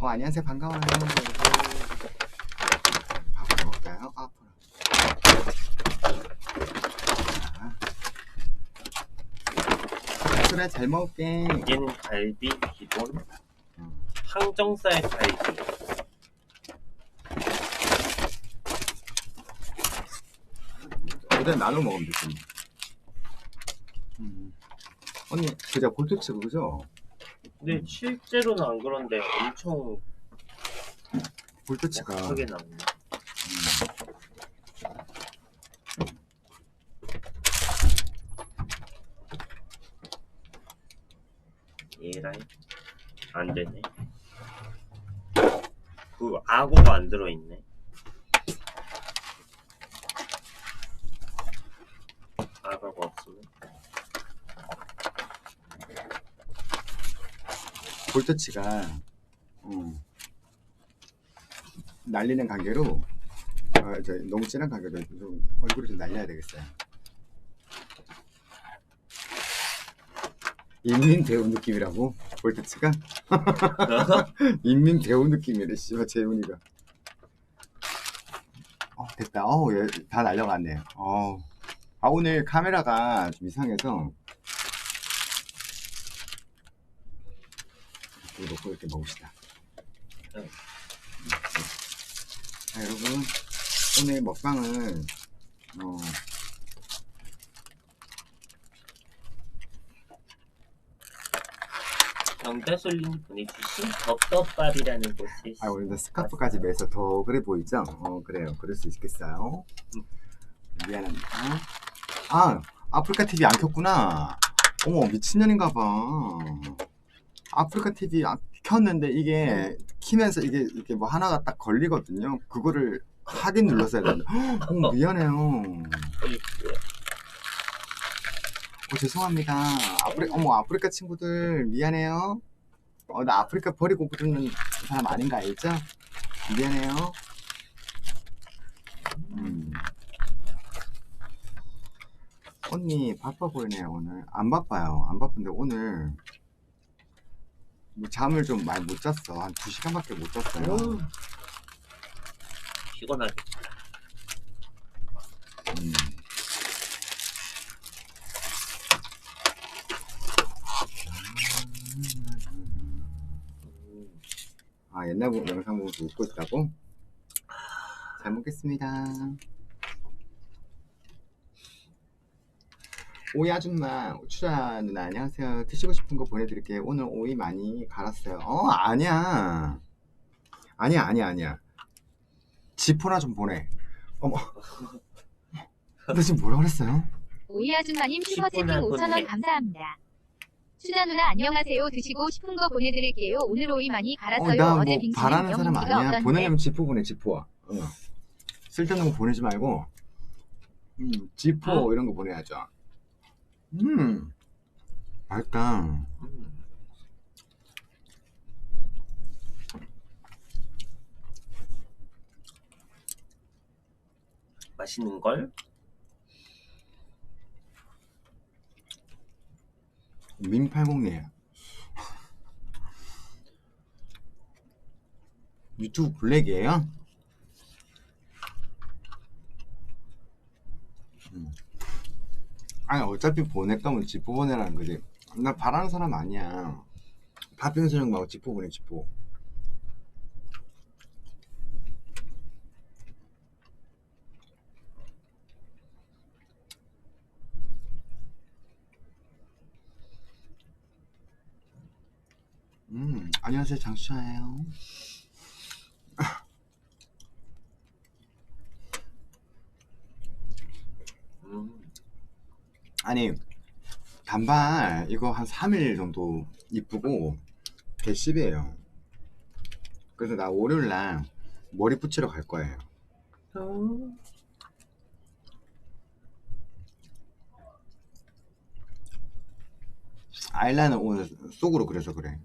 어 안녕하세요 반가워요. 밥을 먹을까요? 아, 아파라. 그래 잘 먹을게. 여기는 갈비 기본 음. 항정살 갈비 어제 나눠 먹으면 되지. 음. 언니 그저 볼트 치고 그죠? 근데 실제로는 안 그런데 엄청 볼트치가 크게 나오네. 얘라이 안 되네. 그 악어가 안 들어있네 악어가 없으면 볼터치가 음, 날리는 관계로 어, 저 너무 진한 관계로 좀 얼굴을 좀 날려야 되겠어요. 인민 배우 느낌이라고 볼터치가 인민 배우 느낌이래 씨발 재훈이가. 어 됐다. 어다 날려갔네. 어. 아 오늘 카메라가 좀 이상해서 이렇게 놓고 이렇게 먹읍시다. 네. 자, 여러분 오늘 먹방은 어, 영자솔님 보내주신 덮덮밥이라는 곳에 아 오늘 스카프까지 매서 더 그래 보이죠? 어 그래요. 그럴 수 있겠어요. 미안합니다. 아 아프리카 TV 안 켰구나. 어머 미친년인가 봐. 아프리카 TV 안 켰는데 이게 키면서 이게 이렇게 뭐 하나가 딱 걸리거든요. 그거를 확인 눌렀어야 되는데. 어머 미안해요. 어, 죄송합니다. 아프리, 어머, 아프리카 친구들, 미안해요. 어, 나 아프리카 버리고 부르는 사람 아닌 거 알죠? 미안해요. 음. 언니, 바빠 보이네요, 오늘. 안 바빠요. 안 바쁜데, 오늘. 뭐 잠을 좀 많이 못 잤어. 한 2시간밖에 못 잤어요. 음. 피곤하게 음. 음. 아, 옛날 보- 영상 보면서 웃고 있다고? 잘 먹겠습니다. 오이 아줌마, 추자 누나, 안녕하세요. 드시고 싶은 거 보내드릴게요. 오늘 오이 많이 갈았어요. 어, 아니야. 아니야, 아니야, 아니야. 지포나 좀 보내. 어머. 너 지금 뭐라 그랬어요? 오이 아줌마님 슈퍼채팅 십분을 5,000원 보내. 감사합니다. 수자 누나 안녕하세요. 드시고 싶은 거 보내드릴게요. 오늘 오이 많이 어, 갈았어요. 나뭐 어제 빙수는 바라는 사람 아니야. 없던데. 보내려면 지포 보내, 지포. 어. 쓸데없는 거 보내지 말고, 음, 지포 응? 이런 거 보내야죠. 음, 맛있다. 음. 맛있는 걸 민팔공님. 유튜브 블랙이에요? 음. 아니 어차피 보낼 거면 지포 보내라는 거지. 나 바라는 사람 아니야. 파핑수 형 말고 지포 보내 지포. 음 안녕하세요 장수차예요. 음. 아니 단발 이거 한 3일 정도 이쁘고 110이에요 그래서 나 월요일날 머리 붙이러 갈 거예요 음. 아이라인을 오늘 속으로 그려서 그래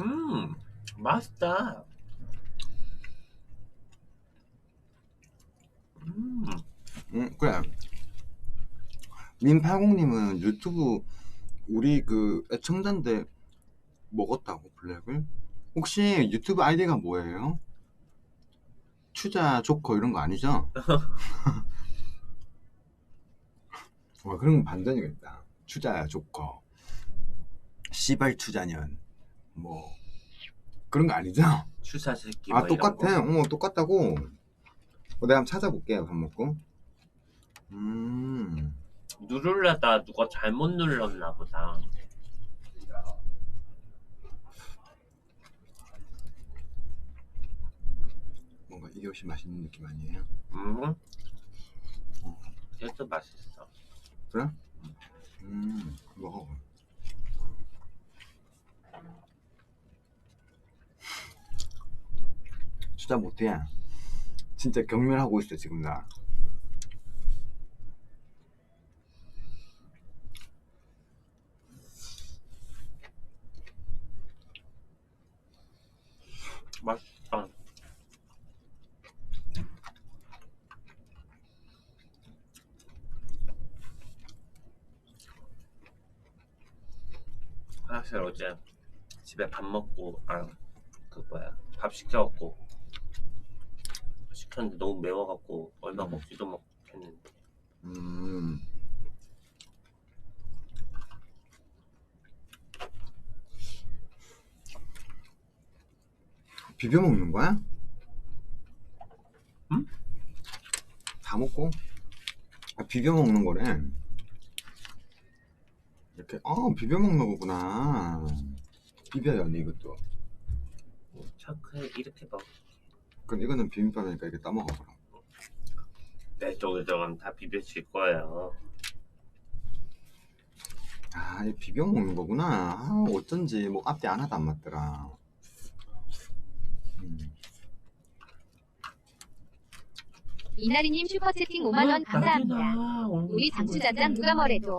음, 맛있다. 음, 응 그래 민팔공님은 유튜브 우리 그 애청자인데 먹었다고 블랙을? 혹시 유튜브 아이디가 뭐예요? 추자 조커 이런 거 아니죠? 와 그런 건 반전이겠다. 추자 조커, 씨발 추자년, 뭐 그런 거 아니죠? 추사 새끼 아뭐 이런 똑같아. 거. 어 똑같다고. 어, 내가 한번 찾아볼게요. 밥 먹고. 음. 누르려다 누가 잘못 눌렀나 보다. 뭔가 훨씬 맛있는 느낌 아니에요? 음. 얘도 맛있어. 그래? 음, 먹어. 진짜 못해. 진짜 경멸하고 있어 지금 나. 맛있다. 사실 어제 집에 밥 먹고 아그 뭐야 밥 시켜갖고 시켰는데 너무 매워갖고 얼마 음. 먹지도 못했는데 음. 비벼 먹는 거야? 응? 다 먹고? 아, 비벼 먹는 거래. 이렇게, 아, 비벼 먹는 거구나. 비벼야 돼, 이것도. 착해 이렇게 막 그럼 이거는 비빔밥이니까 이렇게 따먹어, 그럼. 내 쪽에 저건 다 비벼질 거예요. 아, 이 비벼 먹는 거구나. 아, 어쩐지, 뭐, 앞뒤 하나도 안 맞더라. 음. 이나리님 슈퍼채팅 5만 원 감사합니다. 우리 장추자장 누가 뭐래도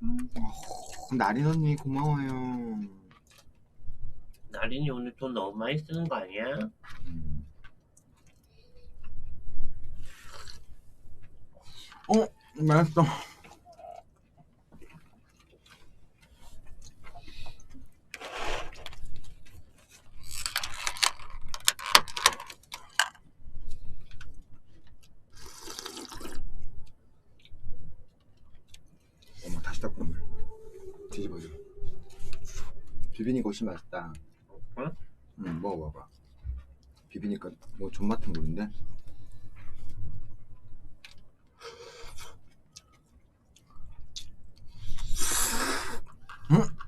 어, 나린 언니 고마워요. 나린이 오늘 돈 너무 많이 쓰는 거 아니야? 음. 어, 맛있어. 어머, 다시 닭국물. 뒤집어줘. 비비니까 훨씬 맛있다. 먹어봐봐. 비비니까 뭐 존맛은 모른데? 음.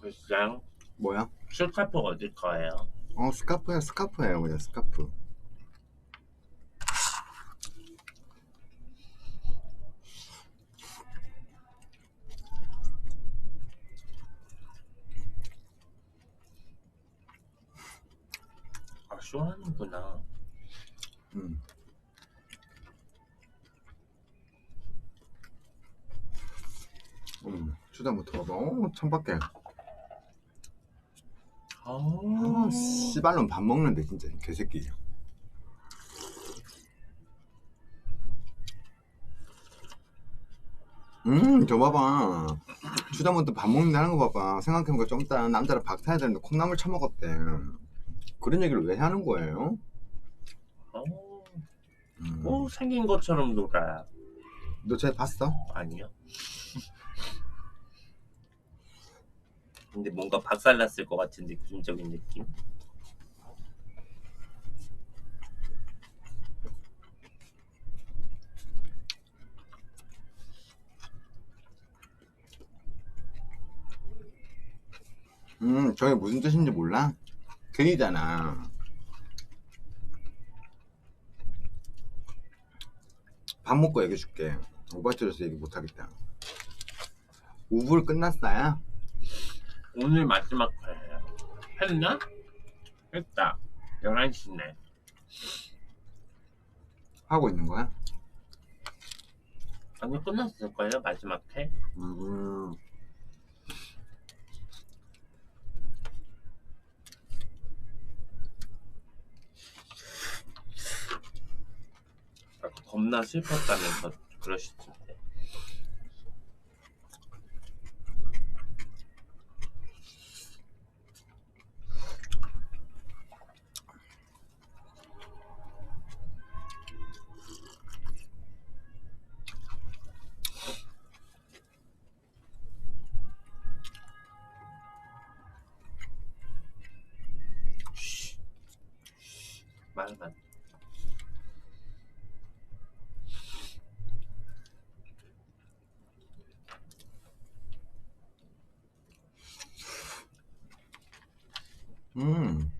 글쎄, 뭐야? 슈카프 어딜 거예요? 어, 스카프야, 스카프예요, 그냥 스카프. 아, 쇼하는구나. 음. 음, 추자부터 봐봐. 어, 천밖에. 아, 아, 씨발놈 밥 먹는데, 진짜, 이 개새끼. 음, 저 봐봐. 추자부터 밥 먹는데 하는 거 봐봐. 생각해보니까 좀 이따 남자를 박 타야 되는데 콩나물 처먹었대. 그런 얘기를 왜 하는 거예요? 어, 음. 오, 생긴 것처럼 놀아. 너 쟤 봤어? 아니요. 근데 뭔가 박살났을 것 같은 느낌적인 느낌? 음, 저게 무슨 뜻인지 몰라? 괜히잖아. 밥 먹고 얘기해줄게. 오바트려서 얘기 못하겠다. 우불 끝났어요? 오늘 마지막 회예요. 했나? 했다. 11시네. 하고 있는 거야? 아니 끝났을걸요 마지막 회? 음. 겁나 슬펐다면서 그러실 말만 음.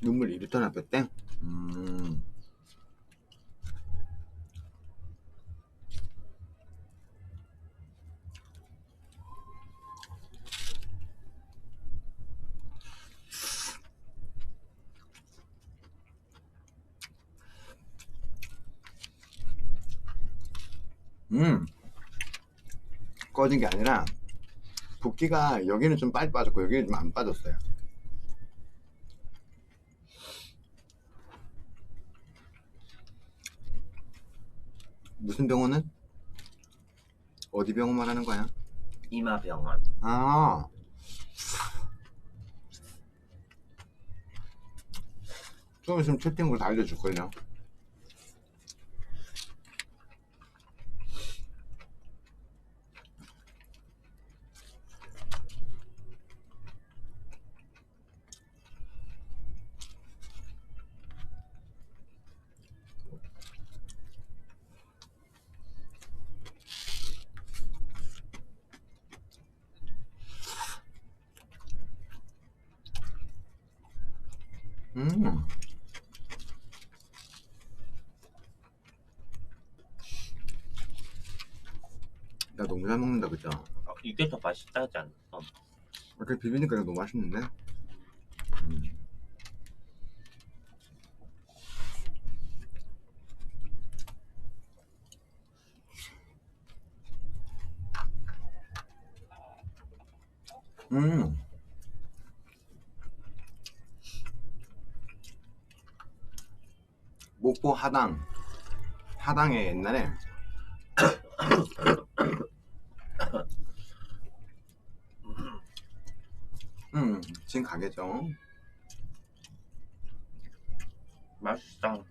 눈물 이리 떠나 뺐대? 음. 음. 꺼진 게 아니라 붓기가 여기는 좀 빨리 빠졌고 여기는 좀 안 빠졌어요. 무슨 병원은? 어디 병원 말하는 거야? 이마병원 아. 좀 있으면 채팅으로 다 알려줄걸요. 음. 나 너무 잘 먹는다, 그죠? 어, 이게 더 맛있다 하지 않았어? 이렇게 비비니까 이거 너무 맛있는데? 음. 음. 목포 하당. 하당에 옛날에 음, 지금 가게죠. 맛있다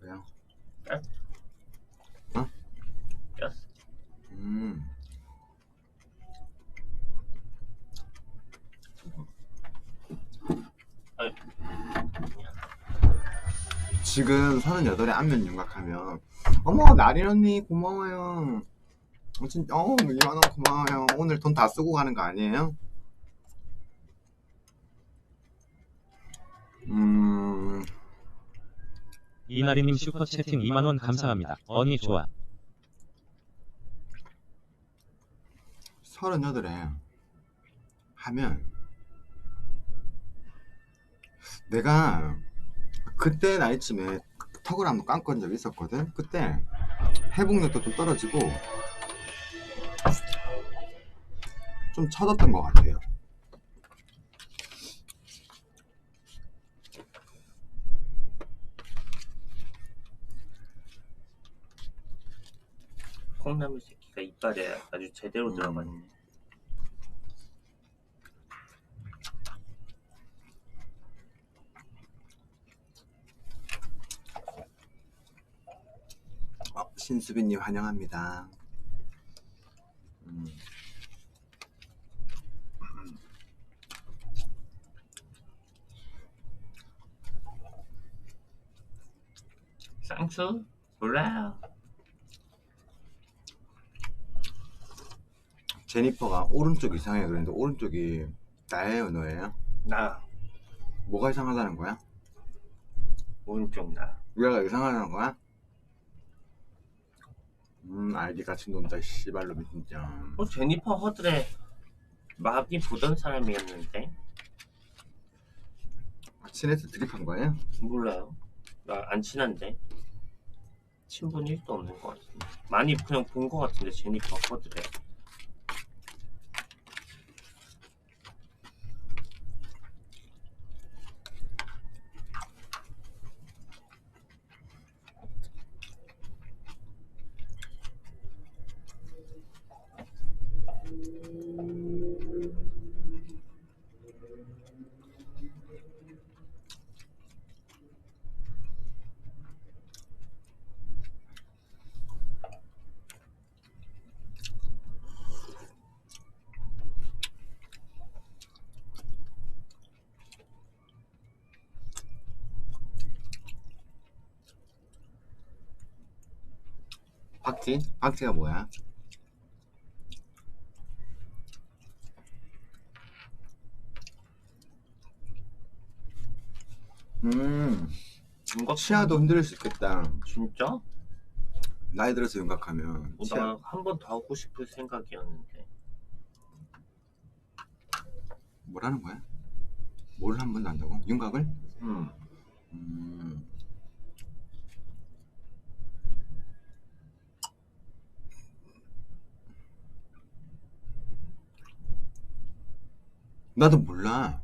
왜요? 였어 음. 지금 38에 안면 윤곽하면 어머 나린 언니 고마워요 어, 진짜 어 2만원 고마워요 오늘 돈 다 쓰고 가는 거 아니에요? 음 이나리님 슈퍼채팅 2만원 감사합니다. 언니 좋아. 38에 하면 내가 그때 나이쯤에 턱을 한번 감건 적이 있었거든. 그때 회복력도 좀 떨어지고 좀 쳐졌던 것 같아요. 콩나물 새끼가 이빨에 아주 제대로 음. 들어갔네. 어, 신수빈님 환영합니다 음. 쌍수? 몰라요. 제니퍼가 오른쪽 이상해 그랬는데 오른쪽이 나예요 너예요? 나 뭐가 이상하다는 거야? 오른쪽 나. 우리가 이상하다는 거야? 음 알기 같이 논다 씨발놈이 진짜 어 제니퍼 허드레 많이 보던 사람이었는데 친해서 드립한 거예요? 몰라요. 나 안 친한데 친분 1도 없는 것 같은데 많이 그냥 본 것 같은데 제니퍼 허드레. 박지? 박지가 뭐야? 음 윤곽 치아도 흔들릴 수 있겠다 진짜? 나이 들어서 윤곽하면 치아 나한번 더 하고 싶을 생각이었는데 뭐라는 거야? 뭘 한 번도 한다고? 윤곽을? 음 음. 나도 몰라.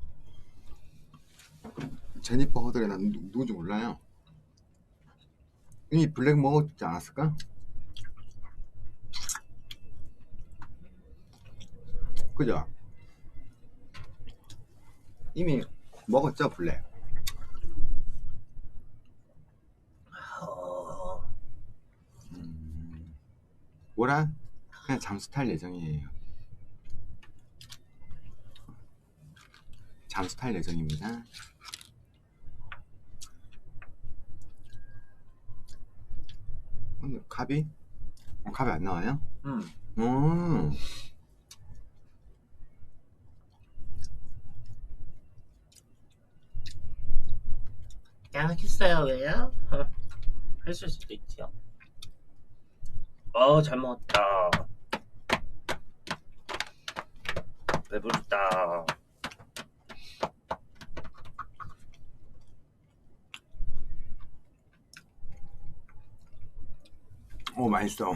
제니퍼 허드레 난 누- 누군지 몰라요. 이미 블랙 먹었지 않았을까? 그죠? 이미 먹었죠 블랙. 어... 음, 뭐라? 그냥 잠수 탈 예정이에요. 잠수 탈 예정입니다. 근데 갑이? 어, 갑이 안 나와요? 음 음, 양악했어요 왜요? 했을 수도 있지요 어잘 먹었다 배부르다 오 맛있어.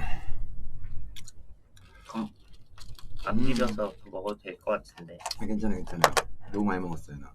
안 음. 비벼서 더 먹어도 될 것 같은데 아, 괜찮아 괜찮아. 너무 많이 먹었어요 나.